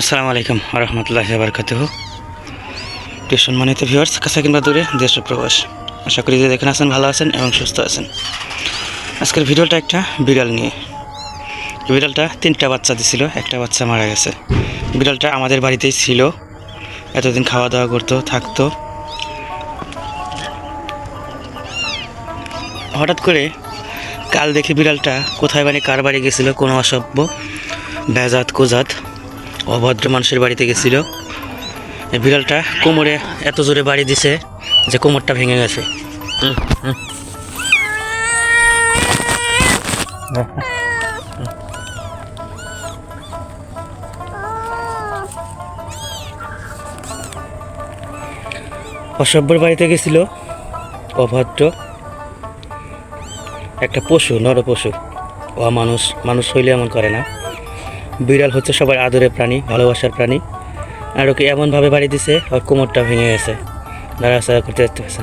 আসসালামু আলাইকুম রহমতুল্লাহ বারকাত প্রিয় সম্মানিত ভিউয়ার্স কাছে কিংবা দূরে দেশ প্রবাস, আশা করি যে দেখেন আছেন ভালো আছেন এবং সুস্থ আছেন। আজকের ভিডিওটা একটা বিড়াল নিয়ে। বিড়ালটা তিনটা বাচ্চা দিছিল, একটা বাচ্চা মারা গেছে। বিড়ালটা আমাদের বাড়িতেই ছিল, এতদিন খাওয়া দাওয়া করতো, থাকতো। হঠাৎ করে কাল দেখি বিড়ালটা কোথায় মানে কার বাড়ি গেছিল, কোনো অসভ্য, বেজাত, কোজাত। অভদ্র মানুষের বাড়িতে গেছিল। বিড়ালটা কোমরে এত জোরে বাড়ি দিছে যে কোমরটা ভেঙে গেছে। অসভ্যর বাড়িতে গেছিল। অভদ্র। একটা পশু, নর পশু। ও মানুষ মানুষ হইলে এমন করে না। বিড়াল হচ্ছে সবার আদরের প্রাণী, ভালোবাসার প্রাণী। আর ওকে এমনভাবে বাড়ি দিছে, ওর কোমরটা ভেঙে গেছে। নাড়াচাড়া করতে পারছে।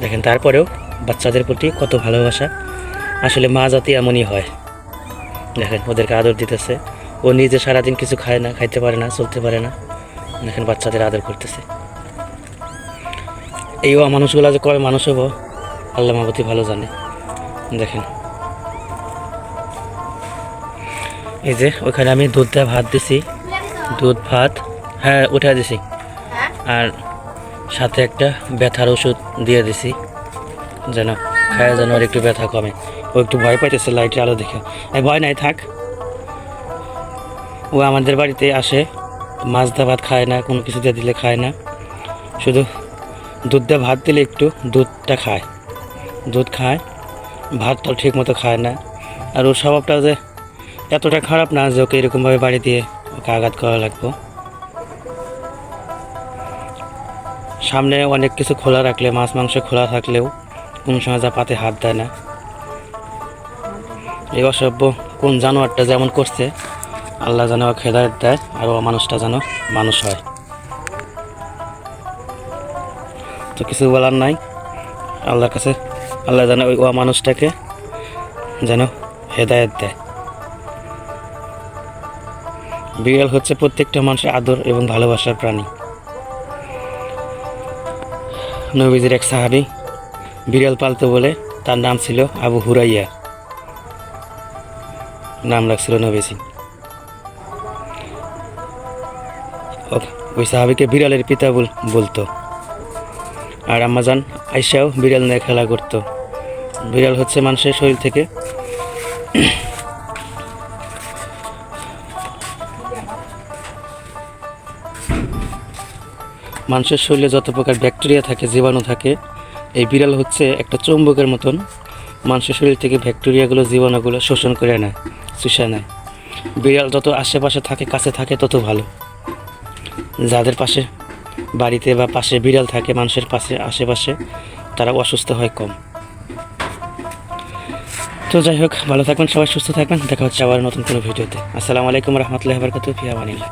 দেখেন, তারপরেও বাচ্চাদের প্রতি কত ভালোবাসা। আসলে মা জাতি এমনই হয়। দেখেন, ওদেরকে আদর দিতেছে। ও নিজে সারাদিন কিছু খায় না, খাইতে পারে না, চলতে পারে না। দেখেন, বাচ্চাদের আদর করতেছে। এই মানুষগুলো যে কবে মানুষ হব, আল্লাহ মাবতী ভালো জানে। দেখেন এই যে, ওখানে আমি দুধ দিয়ে ভাত দিছি। দুধ, ভাত হ্যাঁ উঠে দিছি। আর সাথে একটা ব্যথার ওষুধ দিয়ে দিছি। যেন খায় যেন আর একটু ব্যথা কমে। ও একটু ভয় পাইতেছে লাইটের আলো দেখে। ভয় নাই, থাক। ও আমাদের বাড়িতে আসে। মাছ দা ভাত খায় না, কোনো কিছু দিয়ে দিলে খায় না। শুধু দুধ দিয়ে ভাত দিলে একটু দুধটা খায়। দুধ খায় ভাত তো ঠিক মতো খায় না। আর ওর স্বভাবটা যে এতটা খারাপ না যে ওকে এরকমভাবে বাড়ি দিয়ে ওকে আঘাত করা লাগবো। সামনে অনেক কিছু খোলা রাখলে, মাছ, মাংস খোলা থাকলেও কোনো সময় যা পাতে হাত দেয় না। এই অসভ্য কোন জানোয়ারটা যেমন করছে, আল্লাহ যেন ওকে হেদায়ত দেয় আর ও মানুষটা যেন মানুষ হয়। তো কিছু বলার নাই। আল্লাহর কাছে, আল্লাহ যেন ওই ও মানুষটাকে যেন হেদায়ত দেয়। বিড়াল হচ্ছে প্রত্যেকটা মানুষের আদর এবং ভালোবাসার প্রাণী। নবীজির এক সাহাবি বিড়াল পালতো বলে তার নাম ছিল আবু হুরাইয়া। নাম রাখছিল নবীজি। ওই সাহাবিকে বিড়ালের পিতা বল- বলতো। আর আম্মাজান আইসাও বিড়াল নিয়ে খেলা করতো। বিড়াল হচ্ছে মানুষের শরীর থেকে মানুষের শরীরে যত প্রকার ব্যাকটেরিয়া থাকে, জীবাণু থাকে, এই বিড়াল হচ্ছে একটা চৌম্বকের মতন। মানুষের শরীর থেকে ব্যাকটেরিয়াগুলো, জীবাণুগুলো শোষণ করে নেয়, চুষে নেয়। বিড়াল যত আশেপাশে থাকে, কাছে থাকে, তত ভালো। যাদের পাশে বাড়িতে বা পাশে বিড়াল থাকে, মানুষের পাশে, আশেপাশে, তারা অসুস্থ হয় কম। তো যাই হোক, ভালো থাকবেন, সবাই সুস্থ থাকবেন। দেখা হচ্ছে আবার নতুন কোনো ভিডিওতে। আসসালামু আলাইকুম রহমতুল্লাহ বরকাত ফিয়া মানিল্লাহ।